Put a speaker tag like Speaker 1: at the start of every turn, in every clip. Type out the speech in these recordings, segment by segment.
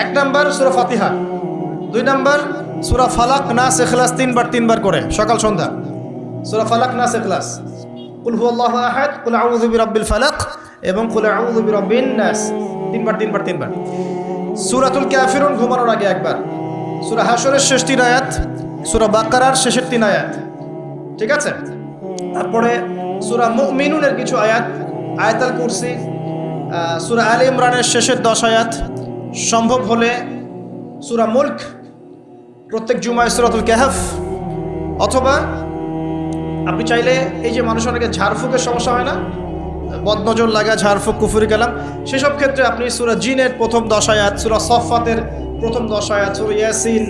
Speaker 1: এক নাম্বার সুরা ফাতিহা, দুই নাম্বার সুরা ফালাক, নাস এখলাস তিনবার তিনবার করে, সকাল, সন্ধ্যা। সুরা ফালাক, নাস এখলাস কুল হু আল্লাহ আহাদ, কুল আউযু বিরাব্বিল ফালাক এবং কুল আউযু বিরাব্বিন নাস। তিনবার তিনবার তিনবার। সূরাতুল কাফিরুন ঘুমানোর আগে একবার। সূরা হাশরের শেষ তিন আয়াত, সূরা বাকারার শেষের তিন আয়াত। ঠিক আছে? তারপরে সূরা মুমিনুনের কিছু আয়াত, আয়াতাল কুরসি সূরা আলে ইমরানের শেষের দশ আয়াত সম্ভব হলে সুরা মুলক, প্রত্যেক জুমায় সুরাতুল কাহফ, অথবা আপনি চাইলে এই যে মানুষ অনেকে ঝাড়ফুকের সমস্যা হয় না, বদনজর লাগা, ঝাড়ফুক, কুফুরি কালাম, সেসব ক্ষেত্রে আপনি সুরা জিনের প্রথম দশ আয়াত, সুরা সফাতের প্রথম দশ আয়াত, সুরা ইয়াসিন,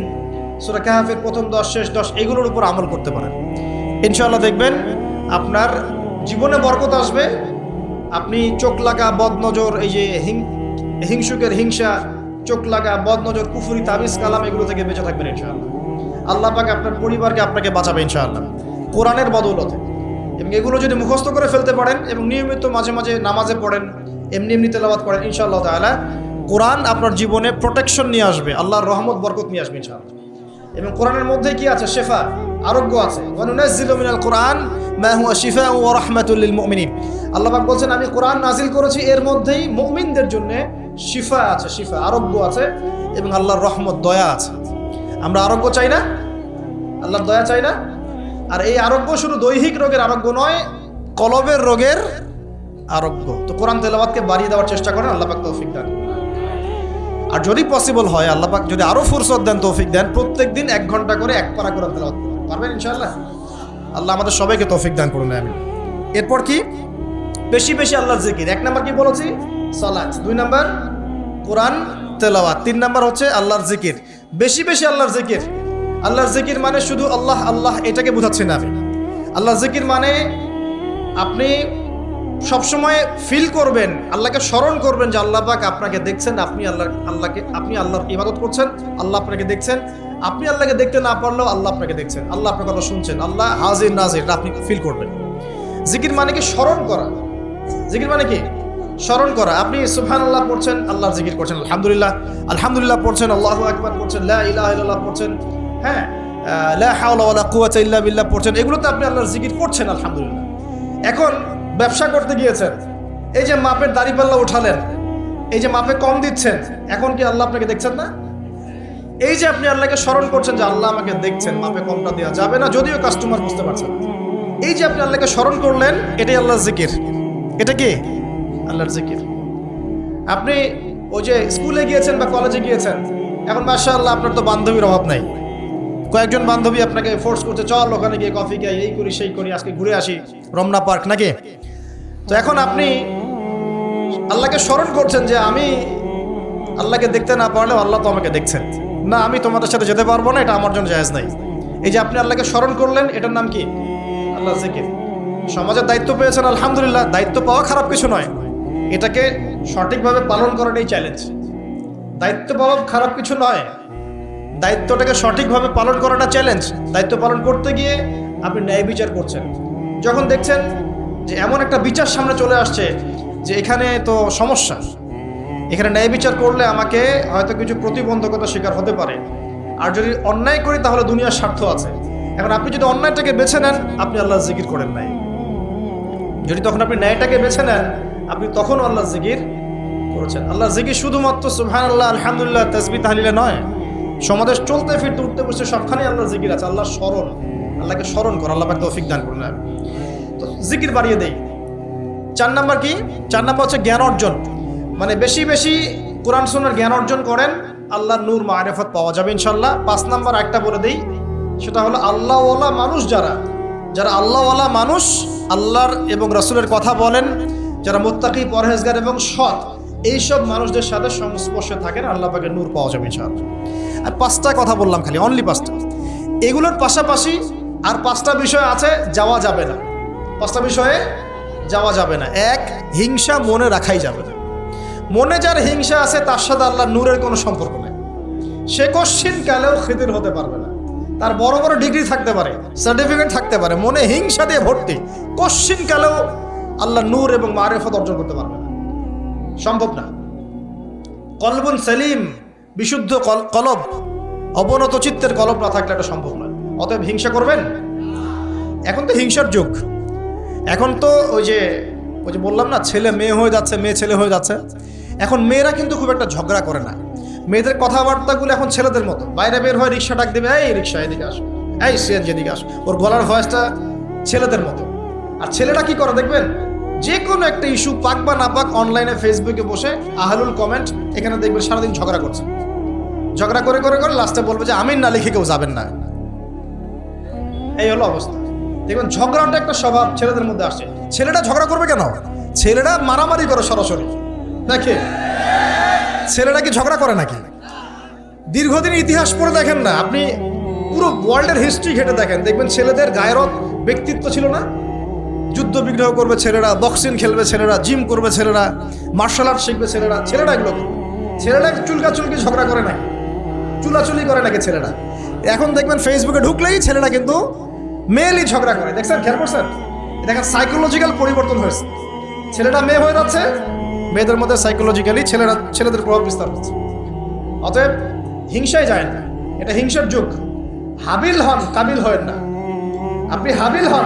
Speaker 1: সুরা কাহাফের প্রথম দশ, শেষ দশ, এগুলোর উপর আমল করতে পারেন। ইনশাআল্লাহ দেখবেন আপনার জীবনে বরকত আসবে। আপনি চোখ লাগা, বদনজর, এই যে হিং হিংসুকের হিংসা চোখ লাগা, বদনজর, কুফুরি, তাবিজ, কালাম, এগুলো থেকে বেঁচে থাকবেন ইনশাআল্লাহ। আল্লাহ পাক আপনার পরিবারকে আপনাকে বাঁচাবে ইনশাআল্লাহ। কোরআনের বদৌলতে। এবং এগুলো যদি মুখস্থ করে ফেলতে পারেন এবং নিয়মিত মাঝে মাঝে নামাজে পড়েন, এমনি এমনি তেলাবাদ করেন, ইনশাআল্লাহ তাআলা কোরআন আপনার জীবনে প্রোটেকশন নিয়ে আসবে, আল্লাহর রহমত, বরকত নিয়ে আসবে ইনশাআল্লাহ। এবং কোরআনের মধ্যে কি আছে? শেফা, আরোগ্য আছে। কোরআন মুমিনিন। আল্লাহ পাক বলছেন, আমি কোরআন নাজিল করেছি এর মধ্যেই মুমিনদের জন্য শিফা আছে, শিফা। আরোগ্য আছে এবং আল্লাহর রহমত, দয়া আছে। আমরা আরোগ্য চাই না? আল্লাহর দয়া চাই না? আর এই আরোগ্য শুধু দৈহিক রোগের আরোগ্য নয়, কলবের রোগের আরোগ্য। তো কোরআন তেলাওয়াতকে বাড়িয়ে দেওয়ার চেষ্টা করেন, আল্লাহ পাক তৌফিক দান আর যদি পসিবল হয়, আল্লাহ পাক যদি আরও ফুরসত দেন, তৌফিক দেন প্রত্যেক দিন এক ঘণ্টা করে এক পারা কোরআন করুন। পারবেন ইনশাআল্লাহ? আল্লাহ আমাদের সবাইকে তৌফিক দান করুন আমি এরপর কি? বেশি বেশি আল্লাহর জিকির। এক নাম্বার কি বলেছি? সালাত। দুই নাম্বার, কোরআন, তেলাওয়াত। তিন নাম্বার হচ্ছে আল্লাহর জিকির। বেশি বেশি আল্লাহর জিকির। আল্লাহর জিকির মানে শুধু আল্লাহ আল্লাহ এটাকে বোঝাচ্ছি না। আমি আল্লাহর জিকির মানে আপনি সবসময় ফিল করবেন, আল্লাহকে স্মরণ করবেন যে আল্লাহ পাক আপনাকে দেখছেন, আপনি আল্লাহ, আল্লাহকে, আপনি আল্লাহর ইবাদত করছেন, আল্লাহ আপনাকে দেখছেন। আপনি আল্লাহকে দেখতে না পারলেও আল্লাহ আপনাকে দেখছেন। আল্লাহ আপনার কথা শুনছেন। আল্লাহ হাজির নাজির আপনি ফিল করবেন। জিকির মানে কি? স্মরণ করা। জিকির মানে কি? স্মরণ করা। আপনি সুবহান আল্লাহ পড়ছেন, আল্লাহর জিকির করছেন, আলহামদুলিল্লাহ। আলহামদুলিল্লাহ পড়ছেন, আল্লাহ আকবার পড়ছেন, লা ইলাহা পড়ছেন হ্যাঁ লা হাওলা ওয়ালা কুওয়াতা বিল্লাহ পড়ছেন, এগুলোতে আপনি আল্লাহর জিকির করছেন, আলহামদুলিল্লাহ। এখন ব্যবসা করতে গিয়েছেন, এই যে মাপের দাড়িপাল্লা উঠালেন, এই যে মাপে কম দিচ্ছেন, এখন কি আল্লাহ আপনাকে দেখছেন না? এই যে আপনি আল্লাহকে স্মরণ করছেন যে আল্লাহ আমাকে দেখছেন, মাপে কমটা দেওয়া যাবে না, যদিও কাস্টমার বুঝতে পারছেন। এই যে আপনি আল্লাহকে স্মরণ করলেন, এটাই আল্লাহর জিকির। এটা কি? আল্লাহর জিকির। আপনি ওই যে স্কুলে গিয়েছেন বা কলেজে গিয়েছেন, এখন মাসা আল্লাহ আপনার তো বান্ধবীর অভাব নাই। কয়েকজন বান্ধবী আপনাকে ফোর্স করছে, চল ওখানে গিয়ে কফি খাই, এই করি, সেই করি, আজকে ঘুরে আসি, রমনা পার্ক নাকি? তো এখন আপনি আল্লাহকে স্মরণ করছেন যে আমি আল্লাহকে দেখতে না পারলেও আল্লাহ তো আমাকে দেখছেন। না, আমি তোমাদের সাথে যেতে পারব না, এটা আমার জন্য জায়জ নাই। এই যে আপনি আল্লাহকে স্মরণ করলেন, এটার নাম কি? আল্লাহ জিকির। সমাজের দায়িত্ব পেয়েছেন, আলহামদুলিল্লাহ, দায়িত্ব পাওয়া খারাপ কিছু নয়। এটাকে সঠিকভাবে পালন করাটাই চ্যালেঞ্জ দায়িত্ব পালন খারাপ কিছু নয়। দায়িত্বটাকে সঠিকভাবে পালন করাটা চ্যালেঞ্জ দায়িত্ব পালন করতে গিয়ে আপনি ন্যায় বিচার করছেন। যখন দেখছেন যে এমন একটা বিচার সামনে চলে আসছে যে এখানে তো সমস্যা, এখানে ন্যায় বিচার করলে আমাকে হয়তো কিছু প্রতিবন্ধকতা শিকার হতে পারে। আর যদি অন্যায় করি তাহলে দুনিয়ার স্বার্থ আছে। এখন আপনি যদি অন্যায়টাকে বেছে নেন, আপনি আল্লাহ জিকির করেন নাই। যদি তখন আপনি ন্যায়টাকে বেছে নেন আপনি তখন আল্লাহ জিকির করেছেন। আল্লাহ জিকির শুধুমাত্র সুহান আল্লাহ আলহামদুলিল্লাহ তসবি তাহলিলে নয়। সমাজে চলতে ফিরতে, উঠতে বসে সবখানে আল্লাহ জিকির আছে। আল্লাহ স্মরণ, আল্লাহকে স্মরণ করো, আল্লাহ তৌফিক দান করুন। তো জিকির বাড়িয়ে দেই। চার নাম্বার কি? চার নাম্বার হচ্ছে জ্ঞান অর্জন। মানে বেশি বেশি কোরআন শোনার জ্ঞান অর্জন করেন, আল্লাহর নূর, মারেফত পাওয়া যাবে ইনশাল্লাহ পাঁচ নাম্বার একটা বলে দেই, সেটা হলো আল্লাহওয়ালা মানুষ যারা যারা আল্লাহওয়ালা মানুষ আল্লাহর এবং রসুলের কথা বলেন যারা মোত্তাকি, পরহেজগার এবং সৎ, এইসব মানুষদের সাথে সংস্পর্শে থাকেন আল্লাহ পাকে নূর পাওয়া যাবে ইনশাআল্লাহ। আর পাঁচটা কথা বললাম খালি অনলি পাঁচটা। এগুলোর পাশাপাশি আর পাঁচটা বিষয় আছে, যাওয়া যাবে না। পাঁচটা বিষয়ে যাওয়া যাবে না। এক, হিংসা মনে রাখাই যাবে না। মনে যার হিংসা আছে, তার সাথে আল্লাহ নূরের কোনো সম্পর্ক নেই। সে কোশ্চিন কালেও খিদির হতে পারবে না। তার বড় বড় ডিগ্রি থাকতে পারে সার্টিফিকেট থাকতে পারে, মনে হিংসা দিয়ে ভর্তি। কোশ্চিন কালেও আল্লাহ নূর এবং মারেফত অর্জন করতে পারবে না। সম্ভব না। কলবুন সেলিম, বিশুদ্ধ কল- কলব, অবনত চিত্তের কলব না থাকলে এটা সম্ভব নয় অতএব হিংসা করবেন? এখন তো হিংসার যুগ। এখন তো ওই যে ওই যে বললাম না, ছেলে মেয়ে হয়ে যাচ্ছে, মেয়ে ছেলে হয়ে যাচ্ছে। এখন মেয়েরা কিন্তু খুব একটা ঝগড়া করে না। মেয়েদের কথাবার্তাগুলো এখন ছেলেদের মতো। বাইরে বের হয় রিক্সা ডাক দেবে, এই রিক্সা, এদিকে আসো। এই সিএনজি, এদিকে আসো। ওর গলার ভয়েসটা ছেলেদের মতো। আর ছেলেরা কি করে, দেখবেন? যে কোনো একটা ইস্যু পাক বা না পাক অনলাইনে ফেসবুকে বসে আহলুল কমেন্ট এখানে দেখবেন সারাদিন ঝগড়া করছে। ঝগড়া করে করে করে লাস্টে বলবে যে, আমিন না লিখে কেউ যাবেন না। এই হলো অবস্থা। দেখবেন ঝগড়াটা একটা স্বভাব ছেলেদের মধ্যে আসছে। ছেলেটা ঝগড়া করবে কেন? ছেলেরা মারামারি করে সরাসরি। নাকি ছেলেরা কি ঝগড়া করে নাকি? দীর্ঘদিন ইতিহাস পড়ে দেখেন না। আপনি পুরো ওয়ার্ল্ডের হিস্ট্রি ঘেটে দেখেন। দেখবেন ছেলেদের গায়রত ব্যক্তিত্ব ছিল না। যুদ্ধ বিগ্রহ করবে ছেলেরা বক্সিং খেলবে ছেলেরা, জিম করবে ছেলেরা মার্শাল আর্ট শিখবে ছেলেরা। ছেলেরা এগুলো ছেলেরা চুলকা চুলকি ঝগড়া করে নাকি? চুলাচুলি করে নাকি ছেলেরা? এখন দেখবেন ফেসবুকে ঢুকলেই ছেলেরা কিন্তু মেয়েলি ঝগড়া করে। দেখছেন? খেয়াল করছেন? দেখেন সাইকোলজিক্যাল পরিবর্তন হয়েছে। ছেলেটা মেয়ে হয়ে যাচ্ছে, মেয়েদের মধ্যে সাইকোলজিক্যালি ছেলেরা ছেলেদের প্রভাব বিস্তার হচ্ছে। অতএব হিংসায় যায় না। এটা হিংসার যুগ। হাবিল হন, কাবিল হয়েন না। আপনি হাবিল হন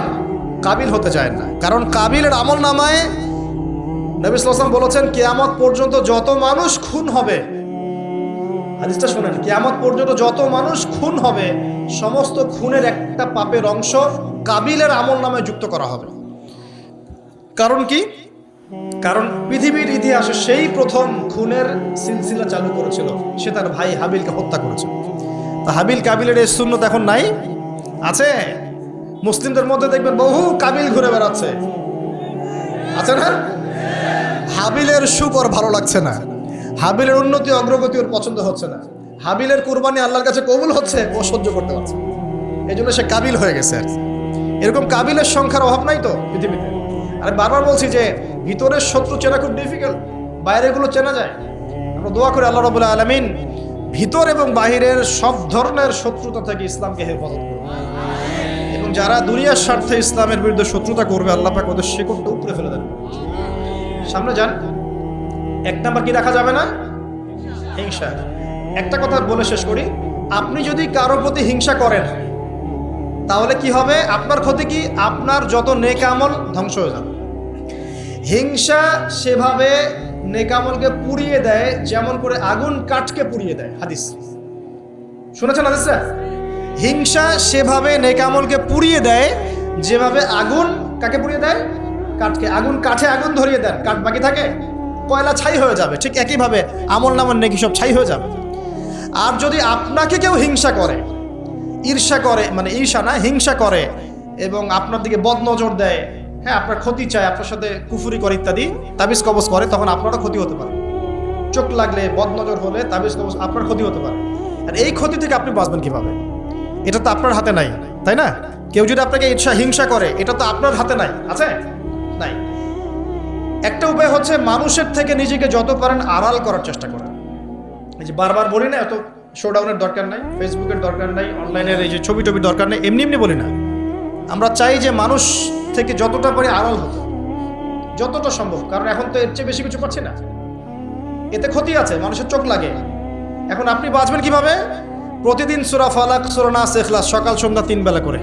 Speaker 1: কাবিল হতে চায় না। কারণ কাবিলের আমল নামায় নবী সাল্লাম বলেছেন, কেয়ামত পর্যন্ত যত মানুষ খুন হবে, হাদিসটা শোনেন, কেয়ামত পর্যন্ত যত মানুষ খুন হবে, সমস্ত খুনের একটা পাপের অংশ কাবিলের আমল নামে যুক্ত করা হবে। কারণ কি? কারণ পৃথিবীর ইতিহাসে সেই প্রথম খুনের সিলসিলা চালু করেছিল, সে তার ভাই হাবিলকে হত্যা করেছিল তা হাবিল কাবিলের এই শূন্যত এখন নাই? আছে? মুসলিমদের মধ্যে দেখবেন বহু কাবিল ঘুরে বেড়াচ্ছে। আছে না? হাবিলের সুখ ওর ভালো লাগছে না। হাবিলের উন্নতি অগ্রগতি ওর পছন্দ হচ্ছে না। হাবিলের কুরবানি আল্লাহর কাছে কবুল হচ্ছে, ও সহ্য করতে পারছে এই জন্য সে কাবিল হয়ে গেছে এরকম কাবিলের সংখ্যার অভাব নাই তো পৃথিবীতে। আর বারবার বলছি যে, ভিতরের শত্রু চেনা খুব ডিফিকাল্ট বাইরেগুলো চেনা যায়। আমরা দোয়া করি আল্লাহ রবুল্লাহ আলমিন, ভিতর এবং বাহিরের সব ধরনের শত্রুতা থেকে ইসলামকে হেফাজত করবে যারা দুনিয়ার স্বার্থে ইসলামের বিরুদ্ধে শত্রুতা করবে, আল্লাহ পাক ওদের শেকড়টা উপরে ফেলে দেবে সামনে যান। এক নাম্বার কি রাখা যাবে না? হিংসা। একটা কথা বলে শেষ করি, আপনি যদি কারও প্রতি হিংসা করেন, তাহলে কি হবে? আপনার ক্ষতি কি? আপনার যত নেকামল ধ্বংস হয়ে যাবে। হিংসা সেভাবে নেকামলকে পুড়িয়ে দেয়, যেমন করে আগুন কাঠকে পুড়িয়ে দেয়। হাদিস। শুনেছেন হাদিসটা? হিংসা সেভাবে নেকামলকে পুড়িয়ে দেয়, যেভাবে আগুন, কাকে পুড়িয়ে দেয়? কাঠকে। আগুন কাঠে আগুন ধরিয়ে দেন। কাঠ বাকি থাকে? কয়লা ছাই হয়ে যাবে। ঠিক একইভাবে আমল নামল নেকি সব ছাই হয়ে যাবে। আর যদি আপনাকে কেউ হিংসা করে, ঈর্ষা করে মানে ঈর্ষা না, হিংসা করে এবং আপনার দিকে বদনজর দেয় হ্যাঁ আপনার ক্ষতি চায়, আপনার সাথে কুফুরি করে ইত্যাদি, তাবিজ কবজ করে, তখন আপনারও ক্ষতি হতে পারে। চোখ লাগলে বদনজর হলে তাবিজ কবজ, আপনার ক্ষতি হতে পারে। আর এই ক্ষতি থেকে আপনি বাঁচবেন কীভাবে? এটা তো আপনার হাতে নাই, তাই না? কেউ যদি আপনাকে ঈর্ষা হিংসা করে, এটা তো আপনার হাতে নাই, আছে? নাই। একটা উপায় হচ্ছে মানুষের থেকে নিজেকে যত পারেন আড়াল করার চেষ্টা করেন। এই যে বারবার বলি না, এত শোডাউনের দরকার নাই ফেসবুকের দরকার নাই অনলাইনের এই যে ছবি টবির দরকার নেই, এমনি এমনি বলি না। আমরা চাই যে মানুষ থেকে যতটা পারি আড়াল হতো যতটা সম্ভব, কারণ এখন তো এর চেয়ে বেশি কিছু পাচ্ছি না। এতে ক্ষতি আছে, মানুষের চোখ লাগে। এখন আপনি বাঁচবেন কীভাবে? প্রতিদিন সুরা ফালাক, সুরা নাস এখলাস সকাল, সন্ধ্যা তিন বেলা করে।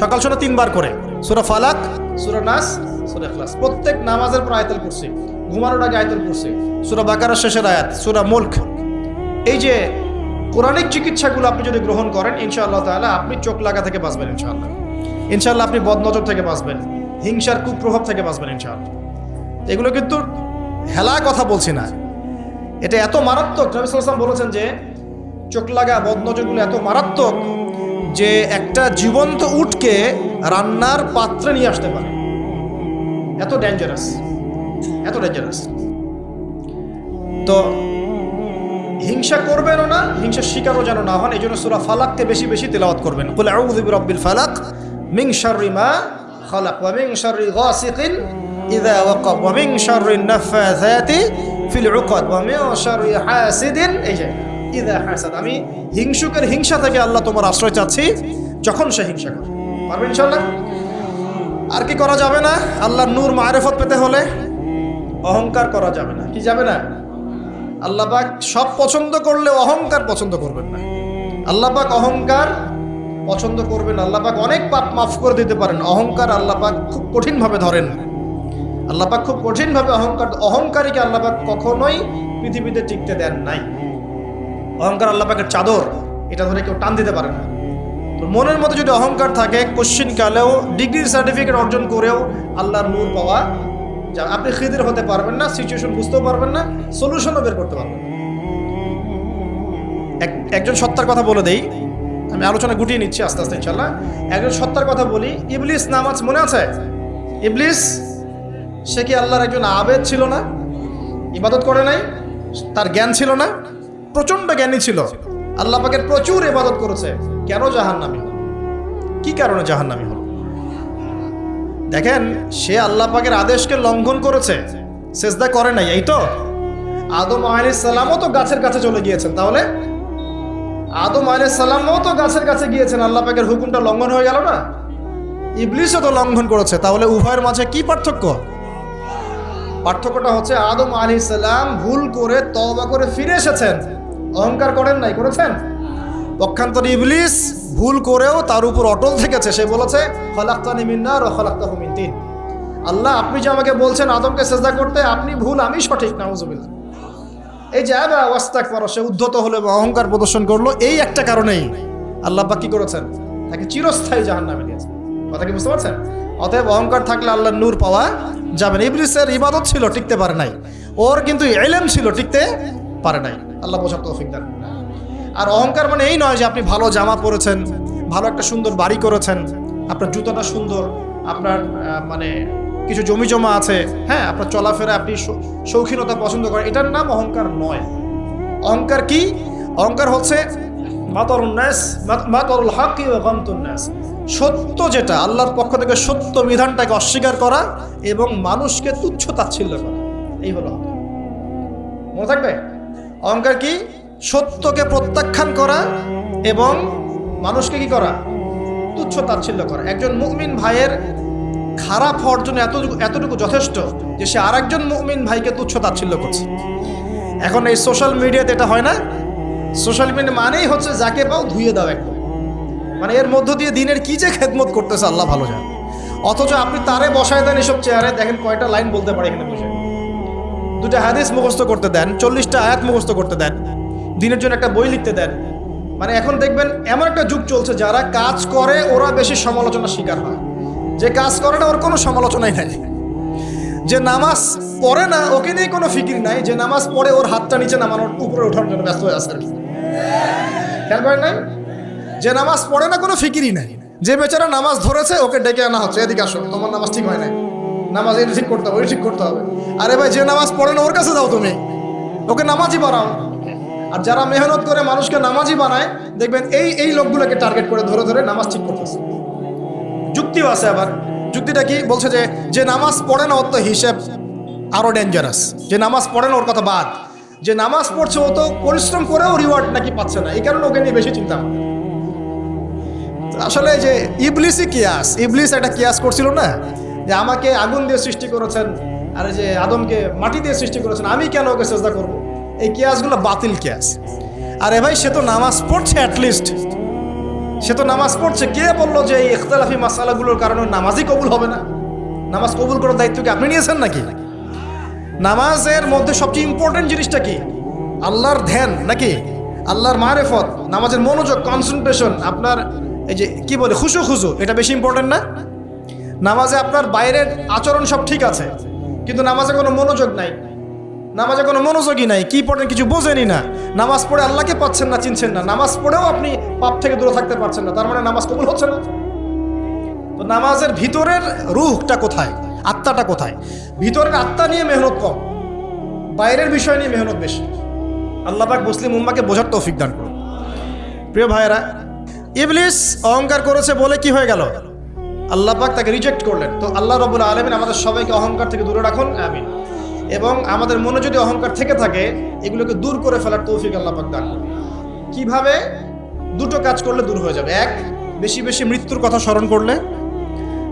Speaker 1: সকাল, সন্ধ্যা তিনবার করে। সুরা ফালাক, সুরা নাস, সুরা এখলাস প্রত্যেক নামাজের পর আয়তল করছি ঘুমানোর আগে আয়তল করছি সুরা বাকারার শেষের আয়াত, সুরা মুল্ক। এই যে কোরআনিক চিকিৎসাগুলো আপনি যদি গ্রহণ করেন, ইনশাআল্লাহ তাহলে আপনি চোখ লাগা থেকে বাঁচবেন, ইনশাআল্লাহ। ইনশাআল্লাহ আপনি বদনজর থেকে বাঁচবেন, হিংসার কুপ্রভাব থেকে বাঁচবেন, ইনশাআল্লাহ। এগুলো কিন্তু হেলা কথা বলছি না। এটা এত মারাত্মক, নবী বলেছেন যে চোখ লাগা বদনজরগুলো এত মারাত্মক যে একটা জীবন্ত উটকে রান্নার পাত্রে নিয়ে আসতে পারে। এত ডেঞ্জারাস এত ডেঞ্জারাস তো হিংসা করবেনও না, হিংসার শিকারও যেন না হন এই জন্য সুরা ফালাককে বেশি বেশি তেলাওয়াত করবেন। বলে আউযু বিরাব্বিল ফালাক মা খালাক ওয়া মিন শাররি গাসিকিন ইযা ওয়াকাব ওয়া মিন শাররি নাফাযাতি ফিল উকাদ ওয়া শাররি হাসিদিন। এই যে আমি হিংসুকের হিংসা থেকে আল্লাহ তোমার আশ্রয় চাচ্ছি, যখন সে হিংসা করে পারবেন ইনশাআল্লাহ? আর কি করা যাবে না? আল্লাহর নূর মারেফত পেতে হলে অহংকার করা যাবে না। কি যাবে না? আল্লাহ পাক সব পছন্দ করলে অহংকার পছন্দ করবেন না। আল্লাহ পাক অহংকার পছন্দ করবেন আল্লাহ পাক অনেক পাপ মাফ করে দিতে পারেন। অহংকার আল্লাহ পাক খুব কঠিনভাবে ধরেন আল্লাহ পাক খুব কঠিনভাবে অহংকার অহংকারীকে আল্লাহ পাক কখনোই পৃথিবীতে টিকতে দেন নাই। অহংকার আল্লাহ পাকের চাদর, এটা ধরে কেউ টান দিতে পারে না। তো মনের মধ্যে যদি অহংকার থাকে কালেও ডিগ্রির সার্টিফিকেট অর্জন করেও আল্লাহর নূর পাওয়া যা আপনি খিদির হতে পারবেন না সিচুয়েশন বুঝতেও পারবেন না সলিউশনও বের করতে পারবেন এক, একজন সত্তার কথা বলে দেই, আমি আলোচনা গুটিয়ে নিচ্ছি আস্তে আস্তে ইনশাল্লাহ একজন সত্তার কথা বলি, ইবলিস নামাজ মনে আছে? ইবলিস, সে কি আল্লাহর একজন আবেদ ছিল না? ইবাদত করে নাই? তার জ্ঞান ছিল না? প্রচণ্ড জ্ঞানী ছিল। আল্লাহ পাকের প্রচুর ইবাদত করেছে। কেন জাহান্নামি হল? কি কারণে জাহান্নামি হল? দেখেন, সে আল্লাহ পাকের আদেশকে লঙ্ঘন করেছে। সেজদা করে নাই, এই তো? আদম সালামও তো গাছের কাছে চলে গিয়েছেন, তাহলে? আদম সালামও তো গাছের কাছে গিয়েছেন, আল্লাহ পাকের হুকুমটা লঙ্ঘন হয়ে গেল না? ইবলিসও তো লঙ্ঘন করেছে, তাহলে উভয়ের মাঝে কি পার্থক্য? পার্থক্যটা হচ্ছে আদম আলী সালাম ভুল করে তবা করে ফিরে এসেছেন। অহংকার করেন নাই, করেছেন? পক্ষান্তর ইবলিস ভুল করেও তার উপর অটল থেকেছে। সে বলেছে আল্লাহ, আপনি যে আমাকে বলছেন আদমকে সেজদা করতে, আপনি ভুল, আমি সঠিক, নাউজুবিল্লাহ। এই যে, আবা ওয়াস্তাক সে উদ্ধত হলো এবং অহংকার প্রদর্শন করল এই একটা কারণেই। আল্লাহ পাক কি করেছেন? তাকে চিরস্থায়ী জাহান্নামে দিয়েছেন। কথা কি বুঝতে পারছেন? অতএব অহংকার থাকলে আল্লাহর নূর পাওয়া যাবে না। ইবলিসের ইবাদত ছিল, টিকতে পারে নাই। ওর কিন্তু এলেম ছিল, টিকতে পারে নাই। আল্লাহ বোঝার তৌফিক দান আর অহংকার মানে এই নয় যে আপনি ভালো জামা পরেছেন, ভালো একটা সুন্দর বাড়ি করেছেন, আপনার জুতোটা সুন্দর, আপনার মানে কিছু জমি জমা আছে হ্যাঁ আপনার চলাফেরা আপনি শৌখিনতা পছন্দ করেন, এটার নাম অহংকার নয়। অহংকার কি? অহংকার হচ্ছে সত্য যেটা, আল্লাহর পক্ষ থেকে সত্য বিধানটাকে অস্বীকার করা এবং মানুষকে তুচ্ছ তাচ্ছিল্য করা। এই হলো মনে থাকবে? অহংকার কি? সত্যকে প্রত্যাখ্যান করা এবং মানুষকে কি করা? তুচ্ছ তাচ্ছিল্য করা। একজন মুমিন ভাইয়ের খারাপ হওয়ার জন্য এতটুকু এতটুকু যথেষ্ট যে সে আর একজন মুমিন ভাইকে তুচ্ছ তাচ্ছিল্য করছে। এখন এই সোশ্যাল মিডিয়াতে এটা হয় না। সোশ্যাল মিডিয়া মানেই হচ্ছে যাকে পাও ধুয়ে দাও একদম মানে এর মধ্য দিয়ে দিনের কি যে খেদমত করতেছে আল্লাহ ভালো জানে। অথচ আপনি তারে বসায় দেন এসব চেয়ারে, দেখেন কয়টা লাইন বলতে পারে এখানে বসে। দুটো হাদিস মুখস্থ করতে দেন, চল্লিশটা আয়াত মুখস্থ করতে দেন, দিনের জন্য একটা বই লিখতে দেন। মানে এখন দেখবেন, এমন একটা যুগ চলছে যারা কাজ করে, ওরা বেশি সমালোচনার শিকার হয়। যে কাজ করে না, ওর কোনো সমালোচনাই নাই। যে নামাজ পড়ে না, ওকে নিয়ে কোনো ফিকির নাই। যে নামাজ পড়ে, ওর হাতটা নিচে নামানোর উপরে ওঠার জন্য ব্যস্ত হয়ে কি। খেয়াল করেন নাই? যে নামাজ পড়ে না, কোনো ফিকিরই নাই। যে বেচারা নামাজ ধরেছে, ওকে ডেকে আনা হচ্ছে। এদিকে আসো, তোমার নামাজ ঠিক হয় নাই। নামাজ এটা ঠিক করতে হবে ওই ঠিক করতে হবে। আরে ভাই, যে নামাজ পড়ে না, ওর কাছে যাও তুমি। ওকে নামাজই বানাও আর যারা মেহনত করে মানুষকে নামাজই বানায়, দেখবেন এই এই লোকগুলোকে টার্গেট করে ধরে ধরে নামাজ ঠিক করতেছে। যুক্তিও আছে আবার। যুক্তিটা কি? বলছে যে যে নামাজ পড়ে না, ওর তো হিসেব আরও ডেঞ্জারাস যে নামাজ পড়ে না, ওর কথা বাদ। যে নামাজ পড়ছে, ও তো পরিশ্রম করেও রিওয়ার্ড নাকি পাচ্ছে না। এই কারণে ওকে নিয়ে বেশি চিন্তা আসলে যে ইবলিসই কিয়াস, ইবলিস একটা কিয়াস করছিল না? যে আমাকে আগুন দিয়ে সৃষ্টি করেছেন, আর যে আদমকে মাটি দিয়ে সৃষ্টি করেছেন, আমি কেন ওকে চেষ্টা করব? এই কিয়াসগুলো বাতিল কেয়াস। আরে ভাই, সে তো নামাজ পড়ছে অ্যাটলিস্ট সে তো নামাজ পড়ছে। কে বলল যে এই ইখতলাফি মাসালাগুলোর কারণে নামাজই কবুল হবে না? নামাজ কবুল করার দায়িত্ব কি আপনি নিয়েছেন নাকি? নামাজের মধ্যে সবচেয়ে ইম্পর্টেন্ট জিনিসটা কি? আল্লাহর ধ্যান নাকি? আল্লাহর মারেফত, নামাজের মনোযোগ কনসেন্ট্রেশন আপনার এই যে কি বলে খুশু খুশু এটা বেশি ইম্পর্টেন্ট না? নামাজে আপনার বাইরের আচরণ সব ঠিক আছে, কিন্তু নামাজে কোনো মনোযোগ নাই। নামাজে কোনো মনোযোগই নাই কি পড়েন কিছু বোঝেনি না। নামাজ পড়ে আল্লাহকে পাচ্ছেন না, চিনছেন না। নামাজ পড়েও আপনি পাপ থেকে দূরে থাকতে পারছেন না, তার মানে নামাজ কবুল হচ্ছে না। তো নামাজের ভিতরের রুহটা কোথায়? আত্মাটা কোথায়? ভিতরের আত্মা নিয়ে মেহনত কম, বাইরের বিষয় নিয়ে মেহনত বেশি। আল্লাহ পাক মুসলিম উম্মাকে বোঝার তৌফিক দান করুন। প্রিয় ভাইয়েরা, ইবলিস অহংকার করেছে বলে কি হয়ে গেল? আল্লাহ পাক তাকে রিজেক্ট করলেন। তো আল্লাহ রবুল্লা আলমিন আমাদের সবাইকে অহংকার থেকে দূরে রাখুন, আমিন। এবং আমাদের মনে যদি অহংকার থেকে থাকে, এগুলোকে দূর করে ফেলার তৌফিক আল্লাহ পাক দান কীভাবে? দুটো কাজ করলে দূর হয়ে যাবে। এক, বেশি বেশি মৃত্যুর কথা স্মরণ করলে।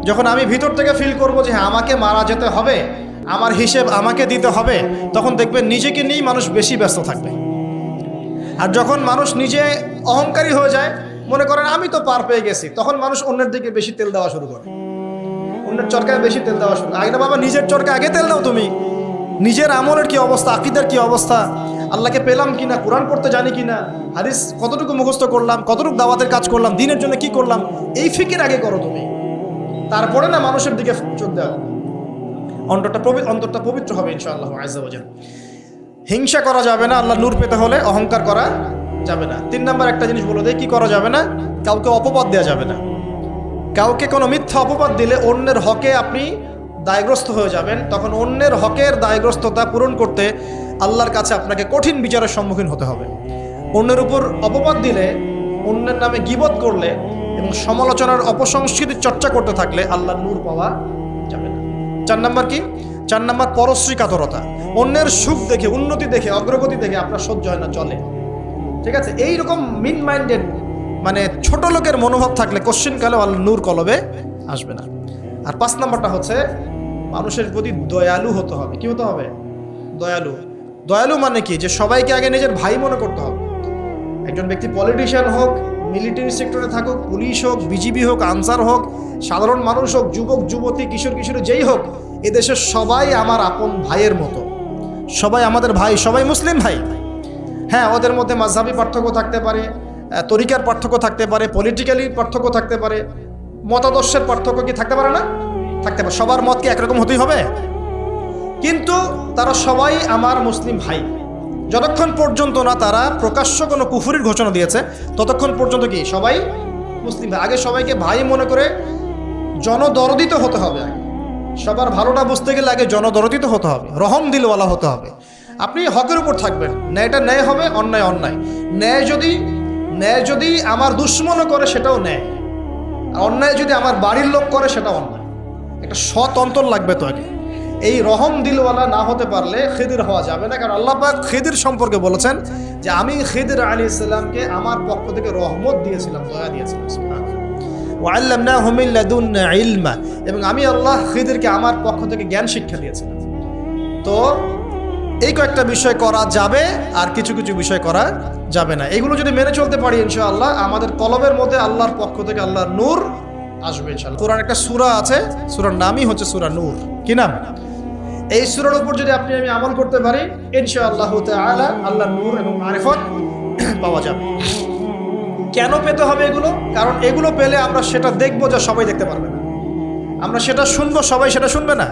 Speaker 1: যখন আমি ভিতর থেকে ফিল করব যে হ্যাঁ আমাকে মারা যেতে হবে, আমার হিসেব আমাকে দিতে হবে, তখন দেখবেন নিজেকে নিয়েই মানুষ বেশি ব্যস্ত থাকবে। আর যখন মানুষ নিজে অহংকারী হয়ে যায় মনে করেন, আমি তো পার পেয়ে গেছি। তখন মানুষ অন্যের দিকে বেশি তেল দেওয়া শুরু করে। অন্যের চরকায় বেশি তেল দেওয়া শুরু। আগে না বাবা, নিজের চরকা আগে তেল দাও তুমি। নিজের আমলের কি অবস্থা, আকিদার কি অবস্থা? আল্লাহকে পেলাম কিনা, কোরআন পড়তে জানি কিনা? হাদিস কতটুকু মুখস্থ করলাম, কতটুকু দাওয়াতের কাজ করলাম, দিনের জন্য কি করলাম, এই ফিকির আগে করো তুমি। তারপরে না মানুষের দিকে চোখ দেওয়া অন্তরটা পবি- অন্তরটা পবিত্র হবে ইনশাআল্লাহ হিংসা করা যাবে না, আল্লাহ নূর পেতে হলে, অহংকার করা যাবে না। তিন নাম্বার একটা জিনিস বলে দেয় কি করা যাবে না। কাউকে অপবাদ দেওয়া যাবে না। কাউকে কোনো মিথ্যা অপবাদ দিলে অন্যের হকে আপনি দায়গ্রস্ত হয়ে যাবেন। তখন অন্যের হকের দায়গ্রস্ততা পূরণ করতে আল্লাহর কাছে আপনাকে কঠিন বিচারের সম্মুখীন হতে হবে। অন্যের উপর অপবাদ দিলে, অন্যের নামে গিবত করলে এবং সমালোচনার অপসংস্কৃতির চর্চা করতে থাকলে আল্লাহর নূর পাওয়া যাবে না। চার নাম্বার কি? চার নাম্বার পরশ্রী কাতরতা অন্যের সুখ দেখে, উন্নতি দেখে, অগ্রগতি দেখে আপনার সহ্য হয় না, চলে। ঠিক আছে? এই রকম মিন মাইন্ডেড মানে ছোট লোকের মনোভাব থাকলে কোশ্চিনকালে আল্লাহ নূর কলবে আসবে না। আর পাঁচ নাম্বারটা হচ্ছে, মানুষের প্রতি দয়ালু হতে হবে। কি হতে হবে? দয়ালু। দয়ালু মানে কি? যে সবাইকে আগে নিজের ভাই মনে করতে হবে। একজন ব্যক্তি পলিটিশিয়ান হোক মিলিটারি সেক্টরে থাকুক পুলিশ হোক বিজিবি হোক, আনসার হোক, সাধারণ মানুষ হোক, যুবক, যুবতী, কিশোর, কিশোরী, যেই হোক এদেশের সবাই আমার আপন ভাইয়ের মতো। সবাই আমাদের ভাই, সবাই মুসলিম ভাই। হ্যাঁ ওদের মধ্যে মাঝহাবি পার্থক্য থাকতে পারে তরিকার পার্থক্য থাকতে পারে পলিটিক্যালি পার্থক্য থাকতে পারে, মতাদর্শের পার্থক্য কি থাকতে পারে না? থাকতে পারে। সবার মত কি একরকম হতেই হবে। কিন্তু তারা সবাই আমার মুসলিম ভাই। যতক্ষণ পর্যন্ত না তারা প্রকাশ্য কোনো কুফুরির ঘোষণা দিয়েছে, ততক্ষণ পর্যন্ত কি সবাই মুসলিম ভাই। আগে সবাইকে ভাই মনে করে জনদরদিত হতে হবে। সবার ভালোটা বুঝতে গেলে আগে জনদরদিত হতে হবে। রহম দিলওয়ালা হতে হবে। আপনি হকের উপর থাকবেন। ন্যায়টা ন্যায় হবে, অন্যায় অন্যায়। ন্যায় যদি ন্যায় যদি আমার দুশ্মনও করে, সেটাও ন্যায়। আর অন্যায় যদি আমার বাড়ির লোক করে সেটা অন্যায়। একটা সৎ অন্তর লাগবে তো আগে এই রহম দিলওয়ালা না হতে পারলে খেদির হওয়া যাবে না। কারণ আল্লাহ পাক খেদির সম্পর্কে বলেছেন যে, আমি খেদির আলী ইসলামকে আমার পক্ষ থেকে রহমত দিয়েছিলাম, দয়া দিয়েছিলাম এবং আমি আল্লাহ খিদিরকে আমার পক্ষ থেকে জ্ঞান শিক্ষা দিয়েছিলাম। তো এই কয়েকটা বিষয় করা যাবে আর কিছু কিছু বিষয় করা যাবে না। এগুলো যদি মেনে চলতে পারি ইনশাআল্লাহ, আমাদের কলমের মধ্যে আল্লাহর পক্ষ থেকে আল্লাহর নূর আসবে ইনশাআল্লাহ। কোরআন একটা সূরা আছে, সুরার নামই হচ্ছে সুরা নূর। কি নাম? এই সুরার উপর যদি আপনি আমি আমল করতে পারি, ইনশাআল্লাহ তাআলা আল্লাহর নূর এবং মারিফত পাওয়া যাবে। কেন পেতে হবে এগুলো? কারণ এগুলো পেলে আমরা সেটা দেখব যা সবাই দেখতে পারবে না। আমরা সেটা শুনব, সবাই সেটা শুনবে না।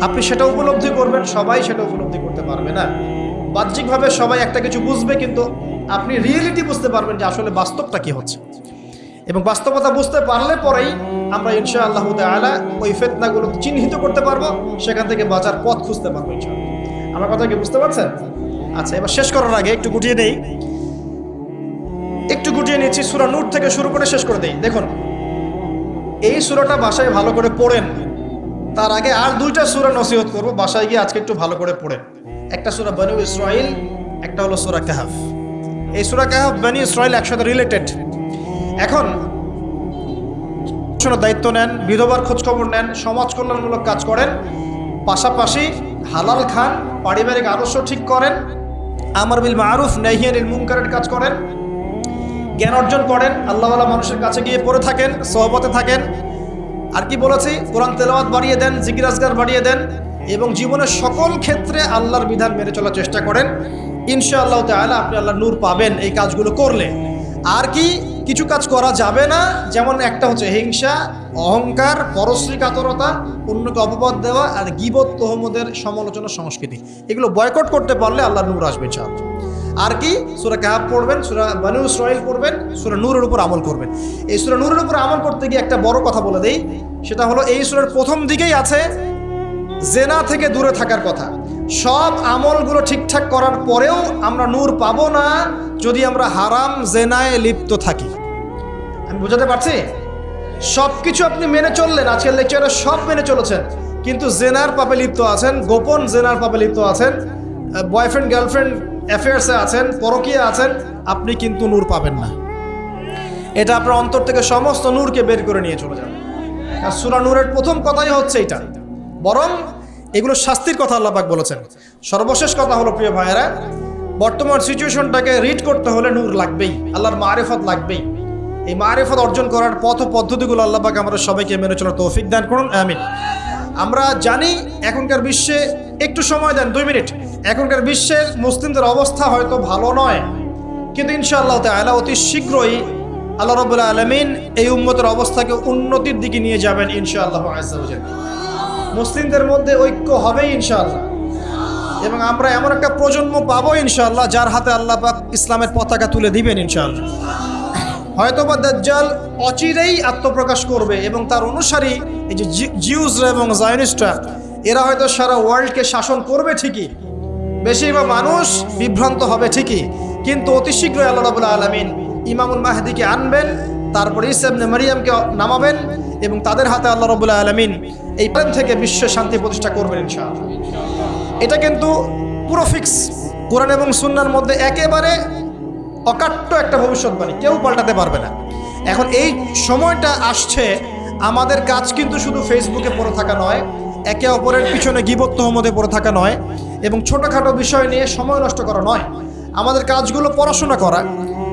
Speaker 1: আপনি সেটা উপলব্ধি করবেন, সবাই সেটা উপলব্ধি করতে পারবে না। বাহ্যিকভাবে সবাই একটা কিছু বুঝবে, কিন্তু আপনি রিয়েলিটি বুঝতে পারবেন যে আসলে বাস্তবটা কি হচ্ছে। এবং বাস্তবতা বুঝতে পারলে পরেই আমরা ইনশা আল্লাহ তালা ওই ফেতনাগুলো চিহ্নিত করতে পারব, সেখান থেকে বাঁচার পথ খুঁজতে পারব আমার কথা কি বুঝতে পারছেন? আচ্ছা এবার শেষ করার আগে একটু গুটিয়ে নেই। একটু গুটিয়ে নিচ্ছি, সুরা নূর থেকে শুরু করে শেষ করে দেই। দেখুন, এই সুরাটা বাসায় ভালো করে পড়েন। তার আগে আর দুইটা সুরা নসিহত করব, বাসায় গিয়ে আজকে একটু ভালো করে পড়েন। একটা সুরা বানু ইসরাইল একটা হলো সুরা কাহাফ। এই সুরা কাহাফ বানু ইসরাইল একসাথে রিলেটেড এখন দায়িত্ব নেন, বিধবার খোঁজখবর নেন, সমাজ কল্যাণমূলক কাজ করেন, পাশাপাশি হালাল খান, পারিবারিক আদর্শ ঠিক করেন, আমার বিল মারুফ নেহিয়ানিল মুনকারের কাজ করেন, জ্ঞান অর্জন করেন, আল্লাহওয়ালা মানুষের কাছে গিয়ে পড়ে থাকেন, সহবতে থাকেন। আর কি বলেছি? কোরআন তেলাওয়াত বাড়িয়ে দেন জিকিরাজগার বাড়িয়ে দেন এবং জীবনের সকল ক্ষেত্রে আল্লাহর বিধান মেনে চলার চেষ্টা করেন। ইনশাআল্লাহ তাআলা আপনি আল্লাহ নূর পাবেন এই কাজগুলো করলে। আর কি কিছু কাজ করা যাবে না, যেমন একটা হচ্ছে হিংসা, অহংকার পরশ্রী কাতরতা অন্যকে অপবাদ দেওয়া আর গিবত, তহমদের সমালোচনা, সংস্কৃতি। এগুলো বয়কট করতে পারলে আল্লাহ নূর আসবে ইনশাআল্লাহ। আর কি সুরা কাহাব পড়বেন, সুরা বানু ইসরাইল পড়বেন, সুরা নূরের উপর আমল করবেন। এই সুরা নূরের উপর আমল করতে গিয়ে একটা বড় কথা বলে দেই, সেটা হলো এই সুরের প্রথম দিকেই আছে জেনা থেকে দূরে থাকার কথা। সব আমলগুলো ঠিকঠাক করার পরেও আমরা নূর পাবো না যদি আমরা হারাম জেনায় লিপ্ত থাকি। আমি বোঝাতে পারছি? সব কিছু আপনি মেনে চললেন, আজকের লেকচারে সব মেনে চলেছেন, কিন্তু জেনার পাপে লিপ্ত আছেন, গোপন জেনার পাপে লিপ্ত আছেন বয়ফ্রেন্ড গার্লফ্রেন্ড অ্যাফেয়ার্সে আছেন, পরকীয়া আছেন, আপনি কিন্তু নূর পাবেন না। এটা আপনার অন্তর থেকে সমস্ত নূরকে বের করে নিয়ে চলে যাবে আর সুরা নূরের প্রথম কথাই হচ্ছে এটা বরং এগুলো শাস্তির কথা আল্লাহ পাক বলেছেন। সর্বশেষ কথা হলো, প্রিয় ভাইয়েরা, বর্তমান সিচুয়েশনটাকে রিড করতে হলে নূর লাগবেই, আল্লাহর মারেফত লাগবেই। এই মারেফত অর্জন করার পথ পদ্ধতিগুলো আল্লাহ পাক আমাদের সবাইকে মেনে চলার তৌফিক দান করুন, আমিন। আমরা জানি এখনকার বিশ্বে একটু সময় দেন, দুই মিনিট। এখনকার বিশ্বের মুসলিমদের অবস্থা হয়তো ভালো নয়, কিন্তু ইনশাআল্লাহ তাআলা অতি শীঘ্রই আল্লাহ রবুল্লা আলমিন এই উম্মতের অবস্থাকে উন্নতির দিকে নিয়ে যাবেন ইনশাআল্লাহ আজ্জাওয়াজাল। মুসলিমদের মধ্যে ঐক্য হবেই ইনশাআল্লাহ। এবং আমরা এমন একটা প্রজন্ম পাবো ইনশাআল্লাহ যার হাতে আল্লাহ পাক ইসলামের পতাকা তুলে দিবেন ইনশাআল্লাহ। হয়তোবা দাজ্জাল অচিরেই আত্মপ্রকাশ করবে এবং তার অনুসারী এই যে জিউসরা এবং জায়নিস্টরা, এরা হয়তো সারা ওয়ার্ল্ডকে শাসন করবে ঠিকই, বেশিরভাগ মানুষ বিভ্রান্ত হবে ঠিকই, কিন্তু অতি শীঘ্রই আল্লাহ রাবুল্লাহ আলমিন ইমামুল মাহদিকে আনবেন, তারপরে ইসলামনে মারিয়ামকে নামাবেন এবং তাদের হাতে আল্লাহ রবুল্লাহ আলমিন এই প্রেম থেকে বিশ্ব শান্তি প্রতিষ্ঠা করবেন ইনশাআল্লাহ। এটা কিন্তু পুরো ফিক্স কোরআন এবং সুন্নার মধ্যে একেবারে অকাট্য একটা ভবিষ্যৎবাণী। কেউ পাল্টাতে পারবে না। এখন এই সময়টা আসছে, আমাদের কাজ কিন্তু শুধু ফেসবুকে পড়ে থাকা নয়, একে অপরের পিছনে গিবত তহমতে পড়ে থাকা নয়, এবং ছোটোখাটো বিষয় নিয়ে সময় নষ্ট করা নয়। আমাদের কাজগুলো পড়াশোনা করা,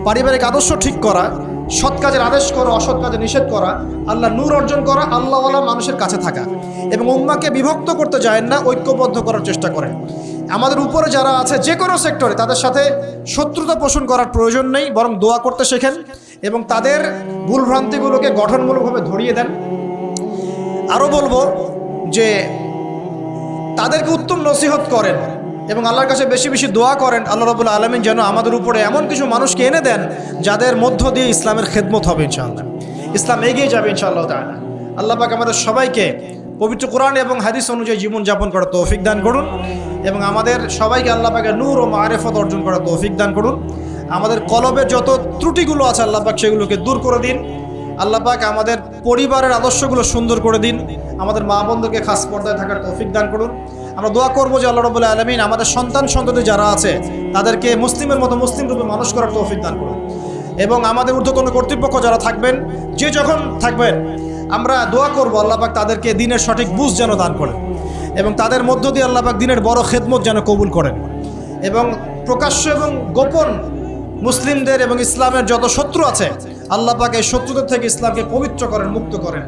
Speaker 1: পারিবারিক আদর্শ ঠিক করা সৎ কাজের আদেশ করা, অসৎ কাজে নিষেধ করা, আল্লাহ নূর অর্জন করা, আল্লাহওয়ালা মানুষের কাছে থাকা এবং উম্মাকে বিভক্ত করতে যায় না, ঐক্যবদ্ধ করার চেষ্টা করেন। আমাদের উপরে যারা আছে যে কোনো সেক্টরে তাদের সাথে শত্রুতা পোষণ করার প্রয়োজন নেই, বরং দোয়া করতে শেখেন এবং তাদের ভুলভ্রান্তিগুলোকে গঠনমূলকভাবে ধরিয়ে দেন। আরও বলব যে তাদেরকে উত্তম নসিহত করেন। এবং আল্লাহর কাছে বেশি বেশি দোয়া করেন, আল্লাহ রবুল আলমিন যেন আমাদের উপরে এমন কিছু মানুষকে এনে দেন যাদের মধ্য দিয়ে ইসলামের খেদমত হবে ইনশাআল্লাহ। ইসলাম এগিয়ে যাবে ইনশাআল্লাহ তাআলা। আল্লাহ পাক আমাদের সবাইকে পবিত্র কোরআন এবং হাদিস অনুযায়ী জীবন যাপন করার তৌফিক দান করুন এবং আমাদের সবাইকে আল্লাহ পাকে নূর ও মারেফত অর্জন করার তৌফিক দান করুন। আমাদের কলবের যত ত্রুটিগুলো আছে আল্লাহ পাক সেগুলোকে দূর করে দিন। আল্লাহ পাক আমাদের পরিবারের আদর্শগুলো সুন্দর করে দিন। আমাদের মা বন্ধুকে খাস পর্দায় থাকার তৌফিক দান করুন। আমরা দোয়া করব যে আল্লাহ রবুল্লাহ আলমিন আমাদের সন্তান সন্ততি যারা আছে, তাদেরকে মুসলিমের মতো মুসলিম রূপে মানুষ করার তৌফিক দান করুন। এবং আমাদের ঊর্ধ্বতন কর্তৃপক্ষ যারা থাকবেন, যে যখন থাকবেন, আমরা দোয়া করব আল্লাহ পাক তাদেরকে দিনের সঠিক বুঝ যেন দান করেন এবং তাদের মধ্য দিয়ে আল্লাহ পাক দিনের বড় খেদমত যেন কবুল করেন। এবং প্রকাশ্য এবং গোপন মুসলিমদের এবং ইসলামের যত শত্রু আছে, আল্লাহ পাক এই শত্রুদের থেকে ইসলামকে পবিত্র করেন, মুক্ত করেন।